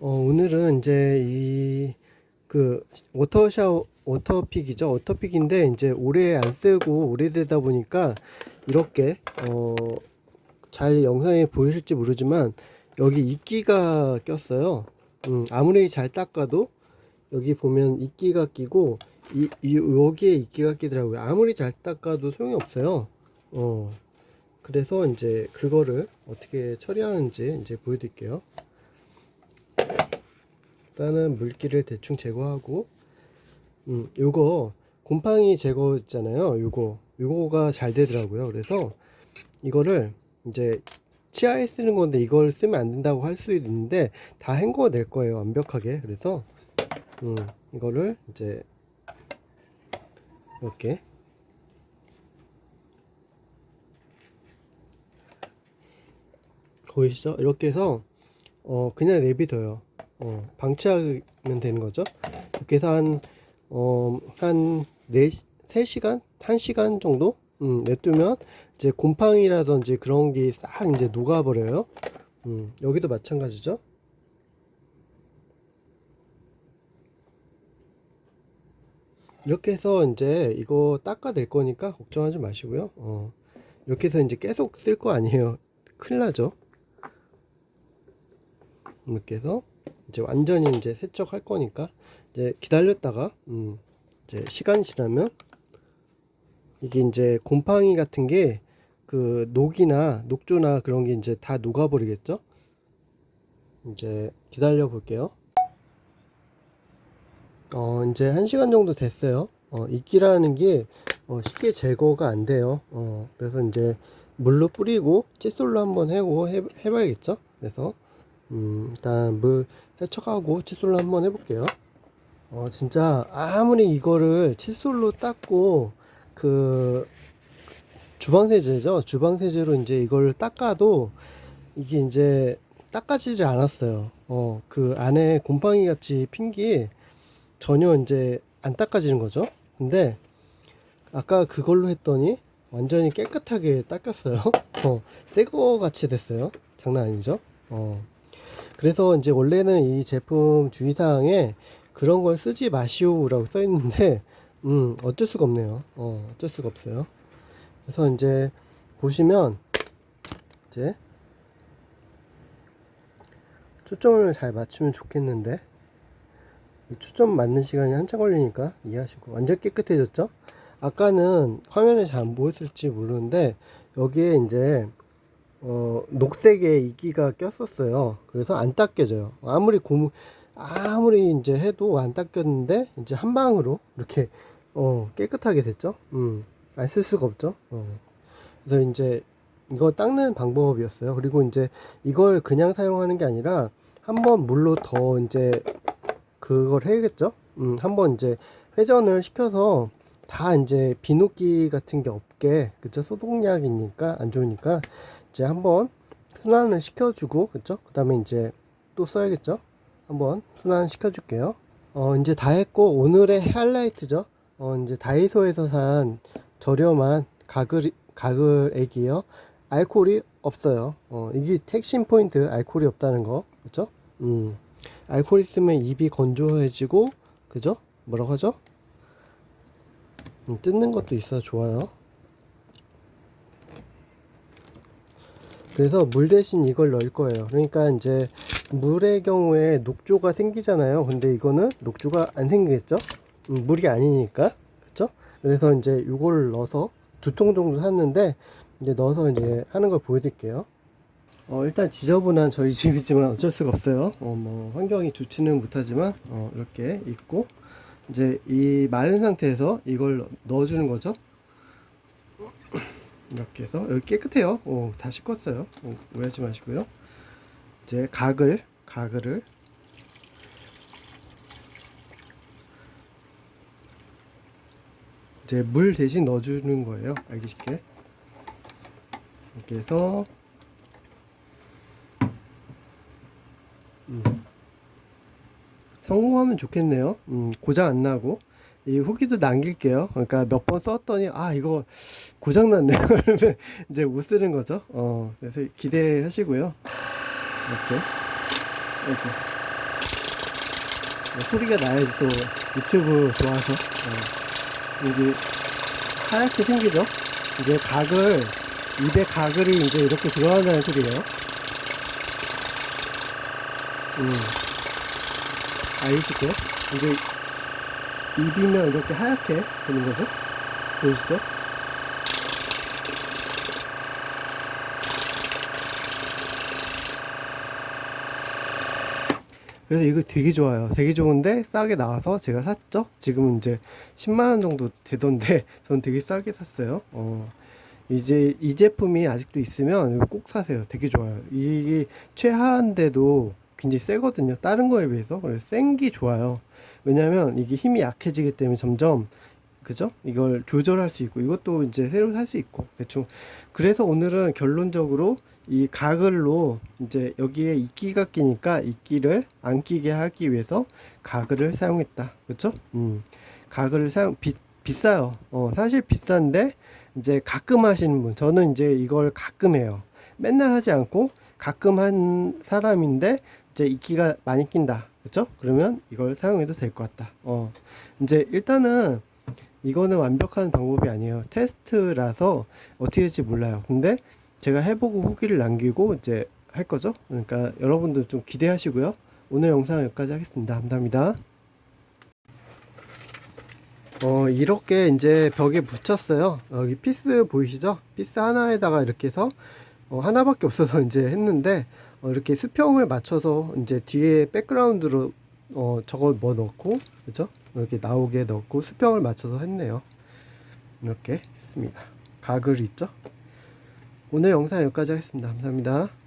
어, 오늘은 이제 이 그 워터 샤워 워터픽이죠. 워터픽인데 이제 오래 안 쓰고 오래되다 보니까 이렇게 어, 잘 영상에 보이실지 모르지만 여기 이끼가 꼈어요. 음, 아무리 잘 닦아도 여기 보면 이끼가 끼고 이, 이 여기에 이끼가 끼더라고요. 아무리 잘 닦아도 소용이 없어요. 어. 그래서 이제 그거를 어떻게 처리하는지 이제 보여드릴게요. 일단은 물기를 대충 제거하고 음, 요거 곰팡이 제거 있잖아요. 요거 요거가 잘 되더라고요. 그래서 이거를 이제 치아에 쓰는 건데 이걸 쓰면 안 된다고 할 수 있는데 다 헹궈 낼 거예요. 완벽하게. 그래서 음, 이거를 이제 이렇게 보이시죠? 이렇게 해서 어 그냥 내비둬요. 어 방치하면 되는 거죠. 이렇게 해서 한 어, 한 4, 3시간? 1시간 정도? 음, 냅두면 이제 곰팡이라든지 그런 게 싹 이제 녹아버려요. 음, 여기도 마찬가지죠. 이렇게 해서 이제 이거 닦아낼 거니까 걱정하지 마시고요. 어, 이렇게 해서 이제 계속 쓸 거 아니에요. 큰일 나죠. 이렇게 해서 이제 완전히 이제 세척할 거니까 이제 기다렸다가 음 이제 시간이 지나면 이게 이제 곰팡이 같은 게 그 녹이나 녹조나 그런 게 이제 다 녹아버리겠죠? 이제 기다려 볼게요. 어 이제 한 시간 정도 됐어요. 어 이끼라는 게 어, 쉽게 제거가 안 돼요. 어 그래서 이제 물로 뿌리고 칫솔로 한번 해고 해, 해봐야겠죠? 그래서 음, 일단 물 세척하고 칫솔로 한번 해볼게요. 어, 진짜 아무리 이거를 칫솔로 닦고 그 주방세제죠. 주방세제로 이제 이걸 닦아도 이게 이제 닦아지지 않았어요. 어, 그 안에 곰팡이 같이 핀게 전혀 이제 안 닦아지는 거죠. 근데 아까 그걸로 했더니 완전히 깨끗하게 닦였어요. 어, 새거 같이 됐어요. 장난 아니죠? 어. 그래서 이제 원래는 이 제품 주의사항에 그런 걸 쓰지 마시오라고 써 있는데, 음, 어쩔 수가 없네요. 어, 어쩔 수가 없어요. 그래서 이제 보시면, 이제, 초점을 잘 맞추면 좋겠는데, 이 초점 맞는 시간이 한참 걸리니까 이해하시고, 완전 깨끗해졌죠? 아까는 화면에 잘 안 보였을지 모르는데, 여기에 이제, 어, 녹색의 이끼가 꼈었어요. 그래서 안 닦여져요. 아무리 고무, 아무리 이제 해도 안 닦였는데, 이제 한 방으로 이렇게, 어, 깨끗하게 됐죠. 음, 안 쓸 수가 없죠. 어. 그래서 이제 이거 닦는 방법이었어요. 그리고 이제 이걸 그냥 사용하는 게 아니라, 한번 물로 더 이제 그걸 해야겠죠. 음, 한번 이제 회전을 시켜서 다 이제 비누기 같은 게 없게, 그죠? 소독약이니까 안 좋으니까 이제 한번 순환을 시켜주고 그쵸? 그 다음에 이제 또 써야겠죠? 한번 순환 시켜줄게요. 어 이제 다 했고 오늘의 하이라이트죠. 어 이제 다이소에서 산 저렴한 가글 가글액이요. 알코올이 없어요. 어 이게 핵심 포인트 알코올이 없다는 거 그쵸? 음 알코올 있으면 입이 건조해지고 그죠? 뭐라고 하죠? 음, 뜯는 것도 있어 좋아요. 그래서 물 대신 이걸 넣을 거예요. 그러니까 이제 물의 경우에 녹조가 생기잖아요. 근데 이거는 녹조가 안 생기겠죠? 음, 물이 아니니까. 그쵸? 그래서 이제 이걸 넣어서 두 통 정도 샀는데 이제 넣어서 이제 하는 걸 보여드릴게요. 어, 일단 지저분한 저희 집이지만 어쩔 수가 없어요. 어, 뭐 환경이 좋지는 못하지만 어, 이렇게 있고 이제 이 마른 상태에서 이걸 넣어주는 거죠. 이렇게 해서 여기 깨끗해요. 오, 다 씻었어요. 오, 오해하지 마시고요. 이제 가글, 가글을 이제 물 대신 넣어주는 거예요. 알기 쉽게. 이렇게 해서 음. 성공하면 좋겠네요. 음, 고장 안 나고. 이 후기도 남길게요. 그러니까 몇 번 썼더니 아 이거 고장 났네. 그러면 이제 못 쓰는 거죠. 어 그래서 기대하시고요. 이렇게 이렇게 어, 소리가 나야지 또 유튜브 좋아서 어, 이게 하얗게 생기죠 이제 각을 입에 가글이 이제 이렇게 들어간다는 소리예요 음 알겠죠 이제 입이면 이렇게 하얗게 되는 거죠 보이시죠 그래서 이거 되게 좋아요. 되게 좋은데 싸게 나와서 제가 샀죠. 지금은 이제 10만 원 정도 되던데 저는 되게 싸게 샀어요. 어, 이제 이 제품이 아직도 있으면 꼭 사세요. 되게 좋아요. 이게 최하인데도 굉장히 세거든요. 다른 거에 비해서. 그래서 센 게 좋아요. 왜냐면 이게 힘이 약해지기 때문에 점점 그죠? 이걸 조절할 수 있고 이것도 이제 새로 살 수 있고 대충 그래서 오늘은 결론적으로 이 가글로 이제 여기에 이끼가 끼니까 이끼를 안 끼게 하기 위해서 가글을 사용했다 그렇죠? 음 가글을 사용 비, 비싸요 어 사실 비싼데 이제 가끔 하시는 분 저는 이제 이걸 가끔 해요 맨날 하지 않고 가끔 한 사람인데 이제 이끼가 많이 낀다 그렇죠? 그러면 이걸 사용해도 될 것 같다 어 이제 일단은 이거는 완벽한 방법이 아니에요. 테스트라서 어떻게 될지 몰라요. 근데 제가 해보고 후기를 남기고 이제 할 거죠. 그러니까 여러분들 좀 기대하시고요. 오늘 영상 여기까지 하겠습니다. 감사합니다. 어, 이렇게 이제 벽에 붙였어요. 여기 피스 보이시죠? 피스 하나에다가 이렇게 해서 어, 하나밖에 없어서 이제 했는데 어, 이렇게 수평을 맞춰서 이제 뒤에 백그라운드로 어, 저걸 뭐 넣고 그죠? 이렇게 나오게 넣고 수평을 맞춰서 했네요. 이렇게 했습니다. 가글 있죠? 오늘 영상 여기까지 하겠습니다. 감사합니다.